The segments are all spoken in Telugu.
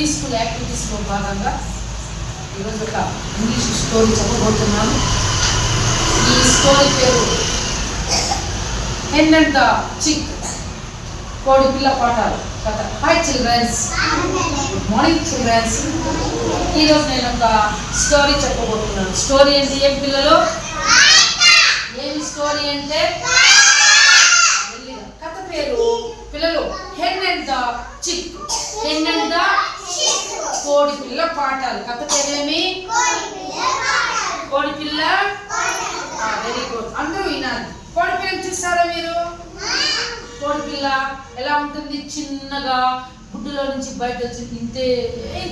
ప్రీస్కూల్ యాక్టివిటీస్లో భాగంగా. ఈరోజు ఒక ఇంగ్లీష్ స్టోరీ చెప్పబోతున్నాను ఈ స్టోరీ పేరు హెన్ అండ్ ద చిక్ కోడి పిల్ల పాఠాలు. కథ. Hi childrens good morning childrens ఈరోజు నేను ఒక స్టోరీ చెప్పబోతున్నాను. స్టోరీ ఏంటి ఏం పిల్లలు? ఏమి స్టోరీ అంటే? కథ పేరు పిల్లలు. Hen and the chick hen and the కోడి పిల్ల పాఠాలు. కథ పేరేమి? కోడి పిల్ల? వెరీ గుడ్ అందరూ వినాలి. కోడి పిల్ల చూస్తారా మీరు? కోడి పిల్ల ఎలా ఉంటుంది? చిన్నగా గుడ్డులో నుంచి బయట వచ్చి తింటే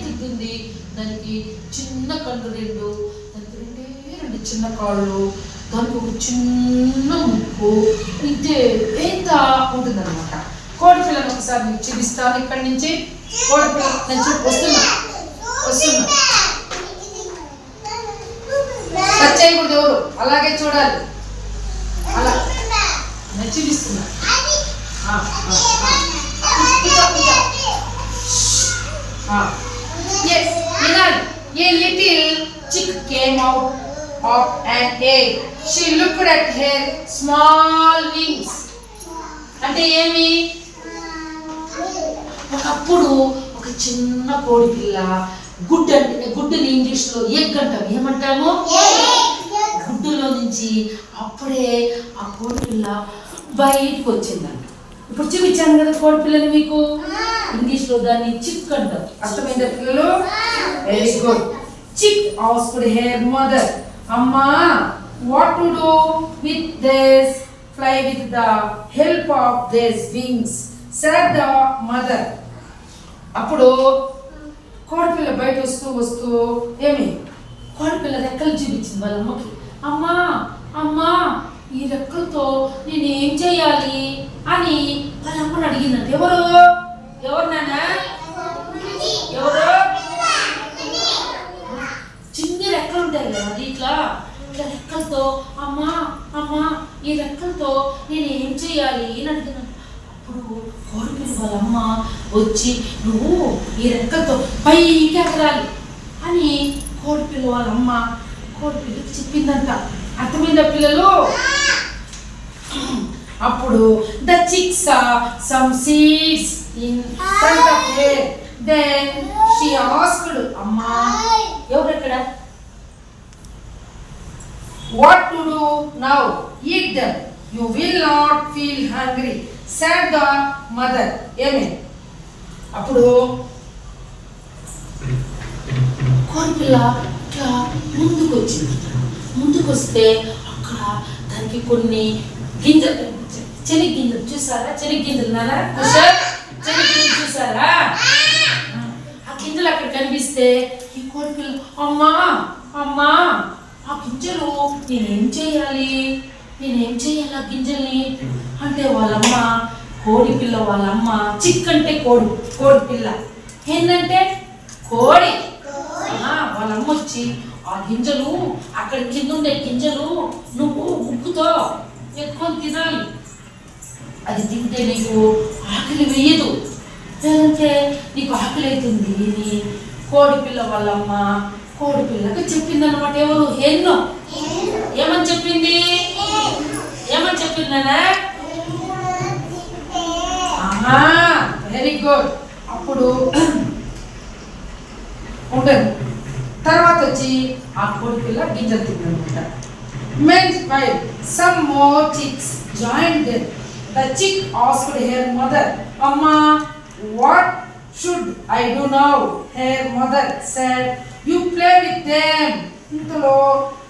తింటుంది? దానికి చిన్న కళ్ళు రెండు దానికి రెండే రెండు చిన్న కాళ్ళు దానికి ఒక చిన్న ముక్కు. ఇంతే ఎంత ఉంటుంది అనమాట కోడి ఒకసారి మీకు చూపిస్తాను. ఇక్కడి నుంచి కోడి పిల్ల నేను వస్తున్నా వస్తున్నా. టచ్ చేయకూడదు ఎవరు? అలాగే చూడాలి. అలా. నేను Yes, వినాలి. A little chick came out of an egg. She looked at her small wings. అంటే ఏమి? ఒకప్పుడు ఒక చిన్న కోడి పిల్ల గుడ్ అంటే గుడ్డుని ఇంగ్లీష్లో ఎగ్ అంటాం ఏమంటాము గుడ్డులో నుంచి అప్పుడే ఆ కోడి పిల్ల బయటకు వచ్చిందంట. ఇప్పుడు చూపించాను కదా కోడి పిల్లని మీకు? ఇంగ్లీష్లో దాన్ని చిక్ అంటాం అర్థమైందా పిల్లలు? Very good chick asked her mother. అమ్మా what to do with this fly with the help of this wings said the mother అప్పుడు కోడిపిల్ల బయట వస్తూ వస్తూ ఏమి? కోడిపిల్ల రెక్కలు చూపించింది వాళ్ళ అమ్మకి. అమ్మా అమ్మా ఈ రెక్కలతో నేను ఏం చేయాలి? అని వాళ్ళ అమ్మని అడిగిందంట. ఎవరు? ఎవరు నాన్న? ఎవరు? చిన్న రెక్కలు ఉంటాయి కదా అది ఇట్లా ఇట్లా రెక్కలతో అమ్మా అమ్మా ఈ రెక్కలతో నేను ఏం చేయాలి? అని అడిగినాను అప్పుడు కోడిపిల్ల వాళ్ళమ్మ వచ్చి నువ్వు ఈ రెక్కతో పైకి ఎగరాలి అని కోడిపిల్ల వాళ్ళమ్మ కోడిపిల్లకి చెప్పిందంట. అర్థమైన పిల్లలు? అప్పుడు the chicks some seeds in front of her then she asked అమ్మా ఎవరు ఎక్కడ what to do now eat them you will not feel hungry said the mother ఏమి? అప్పుడు కోడిపిల్ల ఇట్లా ముందుకు వచ్చింది ముందుకు వస్తే అక్కడ దానికి కొన్ని గింజలు చెని గింజలు చూసారా? చెని గింజలు నారా కుషర్ గింజలు చూసారా? ఆ గింజలు అక్కడ కనిపిస్తే ఈ కోడిపిల్ల అమ్మా అమ్మా ఆ గింజలు నేనేం చేయాలి? నేనేం చేయాలి ఆ గింజల్ని? అంటే వాళ్ళమ్మ కోడి పిల్ల వాళ్ళమ్మ చిక్ అంటే కోడి కోడి పిల్ల. ఏంటంటే కోడి. ఆ, వాళ్ళమ్మ వచ్చి ఆ గింజలు అక్కడ కింద ఉండే గింజలు నువ్వు ముక్కుతో ఎక్కువ తినాలి. అది తింటే నీకు ఆకలి వేయదు. లేదంటే నీకు ఆకలి అవుతుంది అని కోడి పిల్ల వాళ్ళమ్మ. కోడి పిల్లకి చెప్పింది అనమాట ఎవరు ఎన్నో ఏమని చెప్పింది? ఏమని చెప్పిందనా వెరీ గుడ్ అప్పుడు ఉంటుంది తర్వాత వచ్చి ఆ కోడి పిల్ల గింజలు తిన్నమాట meanwhile some more chicks join them the chick asked her mother అమ్మా what should I do now her mother said you play with them ఇంతలో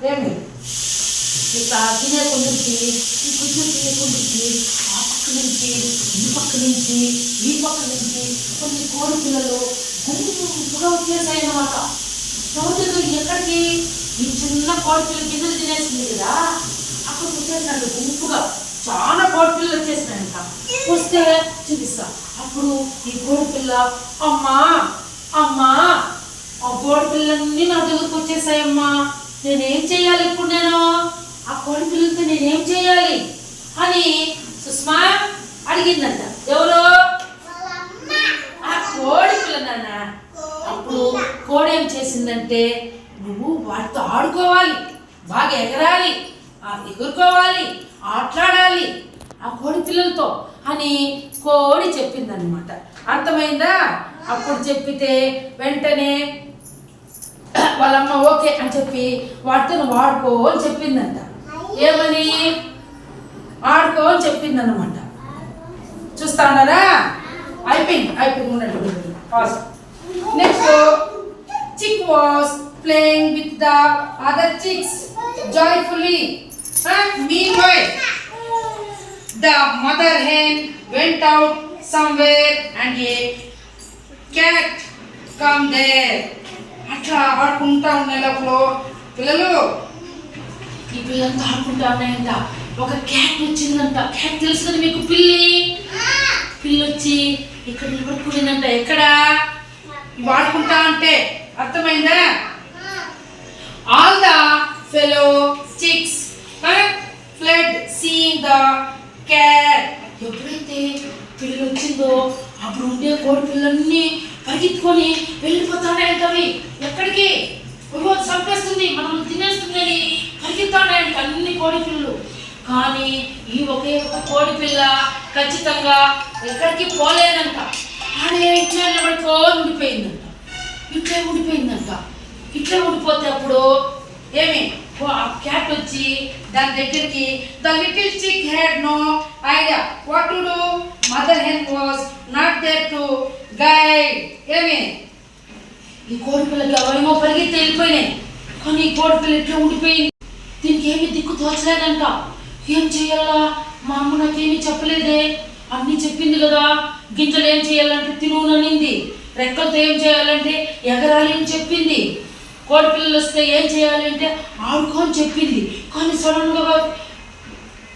ఏమి? ఇట్లా తినే కొందరికి ఈ కొంచెం తినే కొందరికి ఆ పక్క నుంచి ఈ పక్క నుంచి ఈ పక్క నుంచి కొన్ని కోరికలలో గుంపుగా వచ్చేసాయి అన్నమాట చదువుతుంది ఎక్కడికి? ఈ చిన్న కోడిపిల్ల గింజలు తినేసింది కదా. అక్కడ వచ్చేసినట్టు గుంపుగా చాలా కోడిపిల్లలు వచ్చేసినాయంట. వస్తే చూపిస్తా. అప్పుడు ఈ కోడిపిల్ల అమ్మా అమ్మా ఆ కోడిపిల్లన్నీ నా దగ్గరకు వచ్చేసాయమ్మా. నేనేం చేయాలి ఇప్పుడు నేను? ఆ కోడిపిల్లలతో నేనేం చేయాలి? అని సుష్మా అడిగిందంట. ఎవరు? ఆ కోడి పిల్లనాన్న. అప్పుడు కోడి ఏం చేసిందంటే నువ్వు వాటితో ఆడుకోవాలి బాగా ఎగరాలి ఎగురుకోవాలి ఆట్లాడాలి ఆ కోడి పిల్లలతో అని కోడి చెప్పిందనమాట అర్థమైందా? అప్పుడు చెప్పితే వెంటనే వాళ్ళమ్మ ఓకే అని చెప్పి వాటితో నువ్వు అని చెప్పిందంట. ఏమని? ఆడుకో అని చెప్పింది అనమాట చూస్తా ఉన్నారా అయిపోయింది అయిపోయింది ఉండండి pause next chick was playing with the other chicks joyfully meanwhile the mother hen went out somewhere and a cat come there. అట్లా ఆడుకుంటా ఉన్న లోపల పిల్లలు. ఈ పిల్లలతో ఆడుకుంటా ఉన్నాయంట. ఒక క్యాట్ వచ్చిందంట. క్యాట్ తెలుసు కదా మీకు పిల్లి? పిల్లి వచ్చి ఇక్కడ నిలబడుకునిందంట. ఎక్కడ? ఇవి ఆడుకుంటా అంటే అర్థమైందా? All the fellow chicks fled seeing the cat ఎప్పుడైతే పిల్లలు వచ్చిందో అప్పుడు ఉండే కోడి పిల్లల్ని పరిగెత్తుకొని వెళ్ళిపోతాడాయంట అవి. ఎక్కడికి? చంపేస్తుంది. మనం తినేస్తుందని పరిగెత్తాడాయంట అన్ని కోడి పిల్లలు. కానీ ఈ ఒకే ఒక కోడి పిల్ల ఖచ్చితంగా ఎక్కడికి పోలేదంట. ఆడే ఇట్లా నిలబడుకోని ఉండిపోయిందంట. ఇట్లే ఉండిపోయిందంట. ఇట్లే ఉండిపోతే అప్పుడు ఏమి ఆ క్యాట్ వచ్చి దాని దగ్గరికి the little chick had no idea what to do mother hen was not there to guide ఏమి? ఈ కోడి పిల్లకి అవేమో పరిగెత్తి వెళ్ళిపోయినాయి. కానీ ఈ కోడి పిల్ల ఇట్లా ఉండిపోయింది. దీనికి ఏమి దిక్కు తోచలేదంట. ఏం చేయాలా? మా అమ్మ నాకేమీ చెప్పలేదే. అన్నీ చెప్పింది కదా. గింజలు ఏం చేయాలంటే తినుననింది రెక్కలతో ఏం చేయాలంటే ఎగరాలి అని చెప్పింది. కోడిపిల్లలు వస్తే ఏం చేయాలి అంటే ఆడుకో అని చెప్పింది. కానీ సడన్గా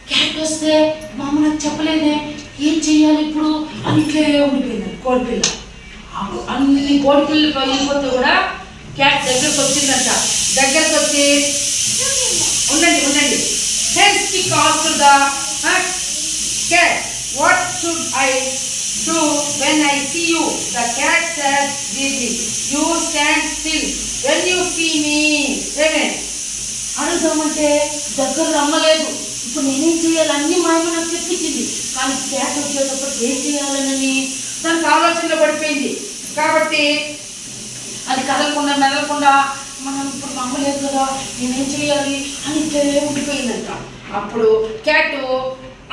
క్యాట్ వస్తే మా అమ్మ నాకు చెప్పలేదే. ఏం చేయాలి ఇప్పుడు? అని ఇట్లే ఉండిపోయింది కోడిపిల్ల అన్ని కోడిపిల్లలు పగిలిపోతే కూడా క్యాట్ దగ్గరకు వచ్చిందంట. దగ్గరకు వచ్చి ఉండండి ఉండండి. హెన్స్కి cast the cat, what should I do when I see you? The cat said did you stand still when you see me. Amen. అడుగుదామంటే దగ్గర రమ్మలేదు ఇప్పుడు నేనేం చేయాలి అన్ని మా అమ్మ నాకు చెప్పించింది కానీ క్యాట్ వచ్చేటప్పుడు ఏం చేయాలనని దానికి ఆలోచనలో పడిపోయింది కాబట్టి అది కదలకుండా మెదలకుండా మనం ఇప్పుడు మా అమ్మ లేదు కదా నేనేం చేయాలి అని ఇట్లే ఉండిపోయిందంట అప్పుడు క్యాట్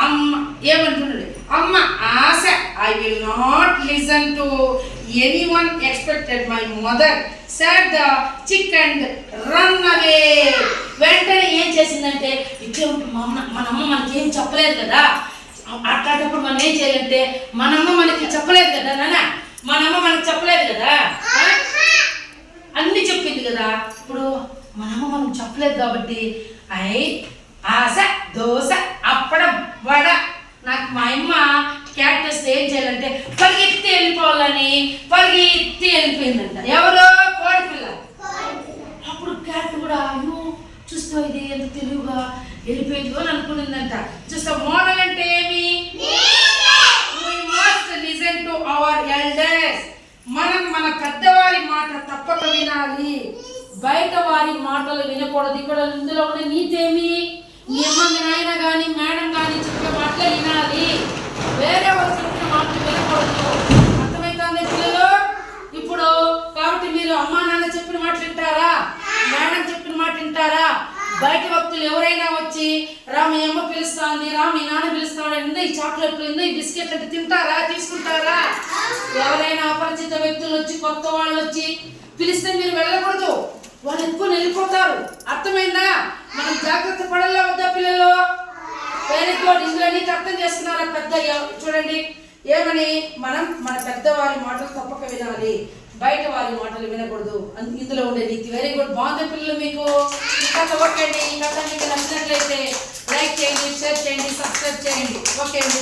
అమ్మ ఏమంటున్నాడు అమ్మ ఆశ I will not listen to anyone expected my mother sir the chick and run away వెంటనే ఏం చేసిందంటే ఇట్లే ఉంటుంది మా అమ్మ మన అమ్మ మనకి ఏం చెప్పలేదు కదా. అట్లాంటప్పుడు మనం ఏం చేయాలంటే మనమ్మ మనకి చెప్పలేదు కదా నాన్న? మనమ్మ మనకి చెప్పలేదు కదా. అన్ని చెప్పింది కదా. ఇప్పుడు మనమ్మ మనం చెప్పలేదు కాబట్టి అయి ఆశ దోశ అప్పడం వడ. నాకు మా అమ్మ క్యాట్ ఏం చేయాలంటే పరిగెత్తి వెళ్ళిపోవాలని పరిగెత్తి వెళ్ళిపోయిందంట. ఎవరు? కోడి పిల్ల. అప్పుడు క్యాట్ కూడా అయ్యో చూస్తా ఇది ఎంత తెలివిగా వెళ్ళిపోయిందో అని అనుకునిందంట. చూస్తా మోడల్ అంటే ఏమి? must listen to our elders. మనం మన పెద్దవారి తప్పక వినాలి బయట వారి మాటలు వినకూడదు. ఇక్కడ ఇందులో ఉన్న నీతేమి? మీ అమ్మ మీ నాయన కానీ మేడం కానీ చెప్పే మాటలే వినాలి. వేరే వాళ్ళు చెప్పిన మాటలు వినకూడదు. అర్థమవుతుంది పిల్లలు? ఇప్పుడు కాబట్టి మీరు అమ్మా నాన్న చెప్పిన మాట వింటారా? మేడం చెప్పిన మాట వింటారా? బయట వ్యక్తులు ఎవరైనా వచ్చి రా మీ అమ్మ పిలుస్తుంది రా మీ నాన్న పిలుస్తాడు ఇందో ఈ చాక్లెట్లు ఇందో ఈ బిస్కెట్లు తింటారా? తీసుకుంటారా? ఎవరైనా అపరిచిత వ్యక్తులు వచ్చి కొత్త వాళ్ళు వచ్చి పిలిస్తే మీరు వెళ్ళకూడదు. వాళ్ళు ఎక్కువ వెళ్ళిపోతారు అర్థమైందా? మనం జాగ్రత్త పడలే వద్దా పిల్లలు? వెరీ గుడ్ ఇందులో అర్థం చేస్తున్నారా పెద్ద చూడండి. ఏమని? మనం మన పెద్దవారి మాటలు తప్పక వినాలి. బయట వారి మాటలు వినకూడదు. ఇందులో ఉండే నీతి. వెరీ గుడ్ బాగుంది పిల్లలు మీకు? ఇంకా కథ ఇంకా ఈ కథ మీకు నచ్చినట్లయితే లైక్ చేయండి షేర్ చేయండి సబ్స్క్రైబ్ చేయండి. ఓకే అండి.